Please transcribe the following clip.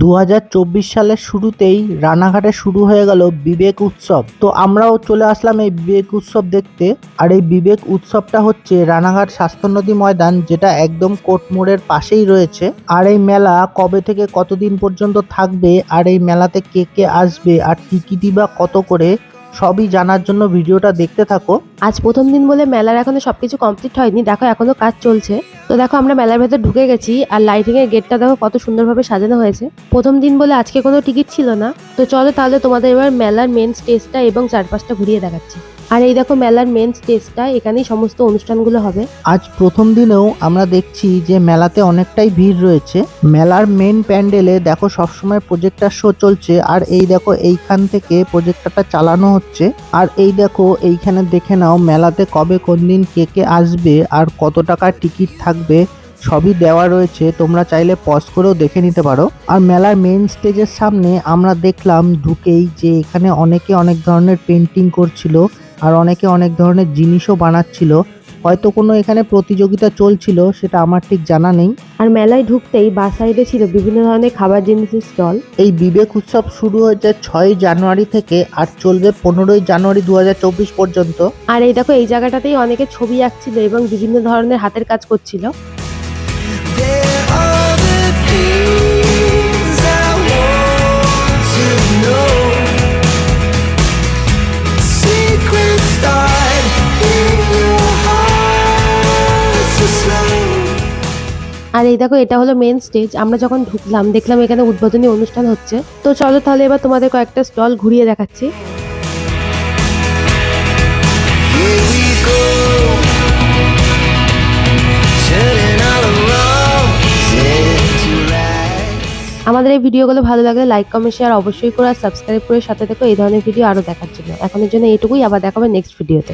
দু হাজার চব্বিশ সালের শুরুতেই রানাঘাটে শুরু হয়ে গেল বিবেক উৎসব। তো আমরাও চলে আসলাম এই বিবেক উৎসব দেখতে। আর এই বিবেক উৎসবটা হচ্ছে রানাঘাট স্বাস্থ্যনদী ময়দান, যেটা একদম কোটমোড়ের পাশেই রয়েছে। আর এই মেলা কবে থেকে কতদিন পর্যন্ত থাকবে, আর এই মেলাতে কে কে আসবে, আর টিকিটি বা কত করে সবই জানার জন্য ভিডিওটা দেখতে থাকো। আজ প্রথম দিন বলে মেলার এখনও সবকিছু কমপ্লিট হয়নি। দেখো এখনও কাজ চলছে। তো দেখো আমরা মেলার ভেতর ঢুকে গেছি আর লাইটিং এর গেটটা দেখো কত সুন্দরভাবে সাজানো হয়েছে। প্রথম দিন বলে আজকে কোনো টিকিট ছিল না। তো চলো তাহলে তোমাদের এবার মেলার মেন স্টেজটা এবং চারপাশটা ঘুরিয়ে দেখাচ্ছি। আর এই দেখো মেলার মেন স্টেজটা এখানেই সমস্ত অনুষ্ঠানগুলো হবে। আজ প্রথম দিনেও আমরা দেখছি যে মেলাতে অনেকটাই ভিড় রয়েছে। মেলার মেন প্যান্ডেলে দেখো সবসময় প্রজেক্টার শো চলছে, আর এই দেখো এইখান থেকে প্রজেক্টরটা চালানো হচ্ছে। আর এই দেখো এইখানে দেখে নাও মেলাতে কবে কোন দিন কে কে আসবে, আর কত টাকার টিকিট থাকবে, সবই দেওয়া রয়েছে। তোমরা চাইলে পজ করেও দেখে নিতে পারো। আর মেলার মেন স্টেজের সামনে আমরা দেখলাম ঢুকেই যে এখানে অনেকে অনেক ধরনের পেন্টিং করছিল। আর অনেকে অনেক ধরনের জিনিসও বানাচ্ছিল। হয়তো কোনো এখানে প্রতিযোগিতা চলছিল সেটা আমার ঠিক জানা নেই। আর মেলায় ঢুকতেই বা সাইডে ছিল বিভিন্ন ধরনের খাবার জিনিসের স্টল। এই বিবেক উৎসব শুরু হয়েছে ছয় জানুয়ারি থেকে আর চলবে পনেরোই জানুয়ারি দু হাজার চব্বিশ পর্যন্ত। আর এই দেখো এই জায়গাটাতেই অনেকে ছবি আঁকছিল এবং বিভিন্ন ধরনের হাতের কাজ করছিল। আর এই দেখো, এটা হলো মেন স্টেজ আমরা যখন ঢুকলাম, দেখলাম এখানে উদ্বোধনী অনুষ্ঠান হচ্ছে। তো চলো তাহলে এবার তোমাদের কয়েকটা স্টল ঘুরিয়ে দেখাচ্ছি. আমাদের এই ভিডিওগুলো ভালো লাগলে লাইক কমেন্ট শেয়ার অবশ্যই করে আর সাবস্ক্রাইব করে সাথে থেকো এই ধরনের ভিডিও আরও দেখার জন্য। এখনের জন্য এটুকুই আবার দেখাবে নেক্সট ভিডিওতে